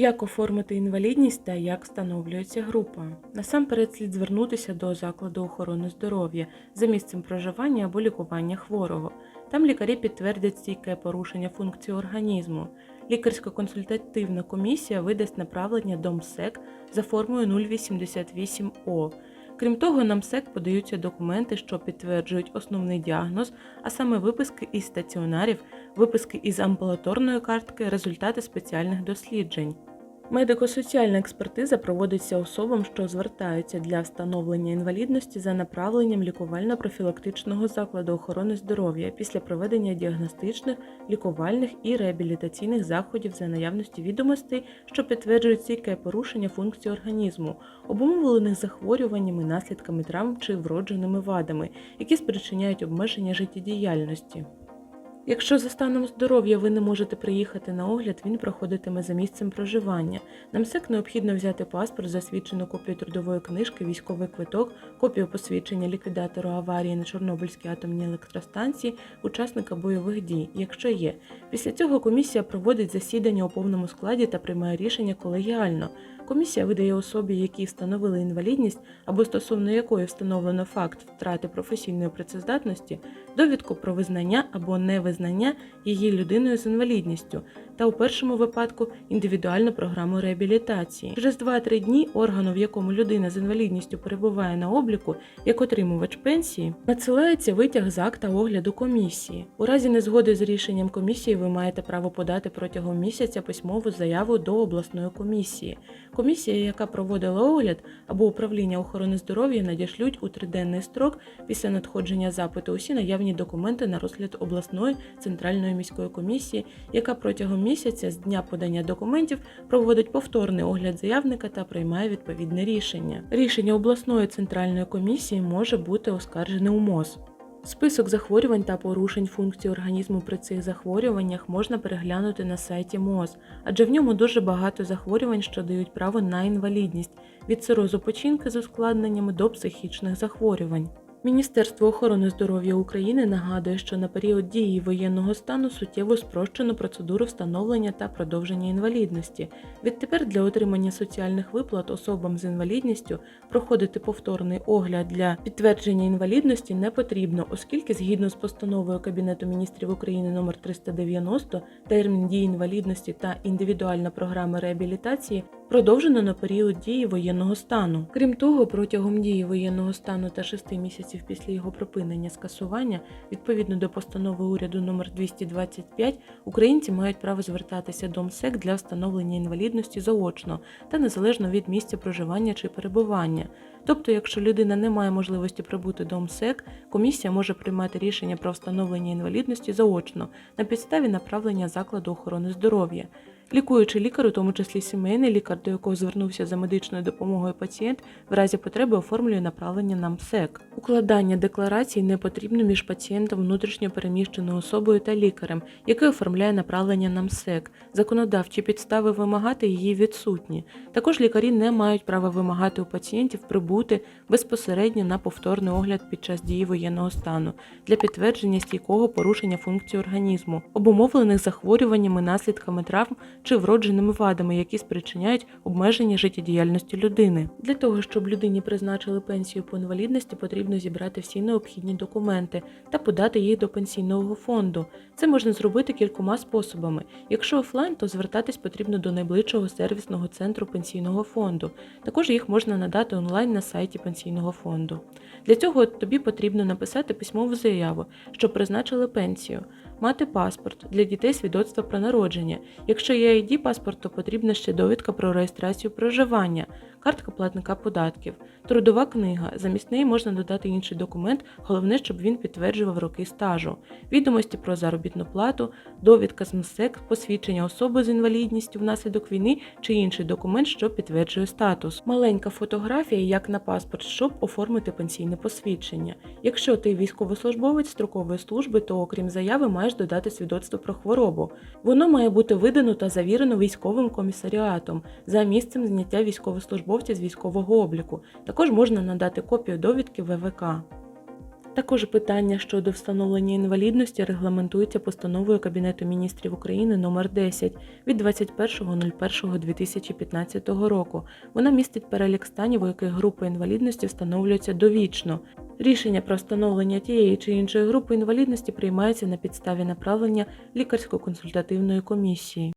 Як оформити інвалідність та як встановлюється група? Насамперед слід звернутися до закладу охорони здоров'я за місцем проживання або лікування хворого. Там лікарі підтвердять стійке порушення функцій організму. Лікарсько-консультативна комісія видасть направлення до МСЕК за формою 088О. Крім того, на МСЕК подаються документи, що підтверджують основний діагноз, а саме виписки із стаціонарів, виписки із амбулаторної картки, результати спеціальних досліджень. Медико-соціальна експертиза проводиться особам, що звертаються для встановлення інвалідності за направленням лікувально-профілактичного закладу охорони здоров'я після проведення діагностичних, лікувальних і реабілітаційних заходів за наявності відомостей, що підтверджують стійке порушення функцій організму, обумовлених захворюваннями, наслідками травм чи вродженими вадами, які спричиняють обмеження життєдіяльності. Якщо за станом здоров'я ви не можете приїхати на огляд, він проходитиме за місцем проживання. На МСЕК необхідно взяти паспорт, засвідчену копію трудової книжки, військовий квиток, копію посвідчення ліквідатору аварії на Чорнобильській атомній електростанції, учасника бойових дій, якщо є. Після цього комісія проводить засідання у повному складі та приймає рішення колегіально. Комісія видає особі, які встановили інвалідність або стосовно якої встановлено факт втрати професійної працездатності, довідку про визнання або невизнання її людиною з інвалідністю та у першому випадку індивідуальну програму реабілітації. Через 2-3 дні органу, в якому людина з інвалідністю перебуває на обліку як отримувач пенсії, надсилається витяг з акта огляду комісії. У разі незгоди з рішенням комісії ви маєте право подати протягом місяця письмову заяву до обласної комісії. Комісія, яка проводила огляд або управління охорони здоров'я, надішлють у триденний строк після надходження запиту усі наявні документи на розгляд обласної центральної міської комісії, яка протягом місяця з дня подання документів проводить повторний огляд заявника та приймає відповідне рішення. Рішення обласної центральної комісії може бути оскаржене у МОЗ. Список захворювань та порушень функцій організму при цих захворюваннях можна переглянути на сайті МОЗ, адже в ньому дуже багато захворювань, що дають право на інвалідність від цирозу печінки з ускладненнями до психічних захворювань. Міністерство охорони здоров'я України нагадує, що на період дії воєнного стану суттєво спрощено процедуру встановлення та продовження інвалідності. Відтепер для отримання соціальних виплат особам з інвалідністю проходити повторний огляд для підтвердження інвалідності не потрібно, оскільки згідно з постановою Кабінету міністрів України номер 390 термін дії інвалідності та індивідуальна програма реабілітації продовжено на період дії воєнного стану. Крім того, протягом дії воєнного стану та 6 місяців після його припинення скасування, відповідно до постанови уряду номер 225, українці мають право звертатися до МСЕК для встановлення інвалідності заочно та незалежно від місця проживання чи перебування. Тобто, якщо людина не має можливості прибути до МСЕК, комісія може приймати рішення про встановлення інвалідності заочно на підставі направлення закладу охорони здоров'я. Лікуючий лікар, у тому числі сімейний лікар, до якого звернувся за медичною допомогою пацієнт, в разі потреби оформлює направлення на МСЕК. Укладання декларацій не потрібно між пацієнтом, внутрішньо переміщеною особою та лікарем, який оформляє направлення на МСЕК. Законодавчі підстави вимагати її відсутні. Також лікарі не мають права вимагати у пацієнтів прибути безпосередньо на повторний огляд під час дії воєнного стану для підтвердження стійкого порушення функцій організму, обумовлених захворюваннями, наслідками травм чи вродженими вадами, які спричиняють обмеження життєдіяльності людини. Для того, щоб людині призначили пенсію по інвалідності, потрібно зібрати всі необхідні документи та подати їх до пенсійного фонду. Це можна зробити кількома способами. Якщо офлайн, то звертатись потрібно до найближчого сервісного центру пенсійного фонду. Також їх можна надати онлайн на сайті пенсійного фонду. Для цього тобі потрібно написати письмову заяву, що призначили пенсію, мати паспорт для дітей свідоцтва про народження. Якщо є ID паспорт, то потрібна ще довідка про реєстрацію проживання, картка платника податків, трудова книга. Замість неї можна додати інший документ, головне, щоб він підтверджував роки стажу, відомості про заробітну плату, довідка з МСЕК, посвідчення особи з інвалідністю внаслідок війни чи інший документ, що підтверджує статус. Маленька фотографія, як на паспорт, щоб оформити пенсійне посвідчення. Якщо ти військовослужбовець строкової служби, то окрім заяви маєш додати свідоцтво про хворобу. Воно має бути видано та завірено військовим комісаріатом за місцем зняття військовослужбовця з військового обліку. Також можна надати копію довідки ВВК. Також питання щодо встановлення інвалідності регламентується постановою Кабінету міністрів України номер 10 від 21.01.2015 року. Вона містить перелік станів, у яких група інвалідності встановлюється довічно. Рішення про встановлення тієї чи іншої групи інвалідності приймається на підставі направлення лікарсько-консультативної комісії.